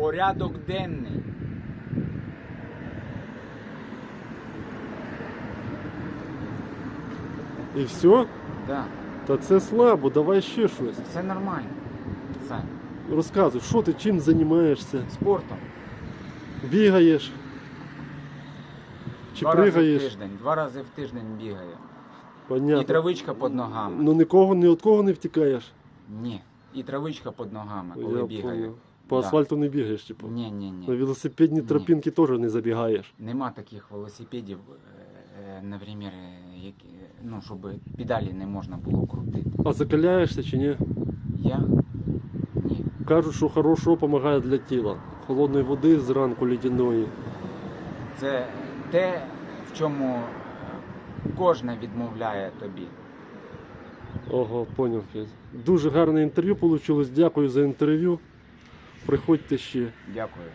Порядок денний. І все? Да. Та це слабо, давай ще щось. Все нормально. Сань. Розказуй, що ти чим займаєшся? Спортом. Бігаєш? Чи два рази в пригаєш? тиждень. Два рази в тиждень бігаю. І Понятно. травичка під ногами. Ну нікого ні від кого не втікаєш. Ні. І травичка під ногами, коли Я бігаю. понял. По Да. асфальту не бігаєш, типу. Ні, ні, На ні. велосипедні Ні. тропінки теж не забігаєш. Нема таких велосипедів, е, е, наприклад, які, ну, щоб педалі не можна було крутити. А закаляєшся чи ні? Я? Ні. Кажуть, що хорошо допомагає для тіла. Холодної води зранку лідяної. Це те, в чому кожна відмовляє тобі. Ого, поняв. Князь. Дуже гарне інтерв'ю вийшло. Дякую за інтерв'ю. Приходьте ще. Дякую.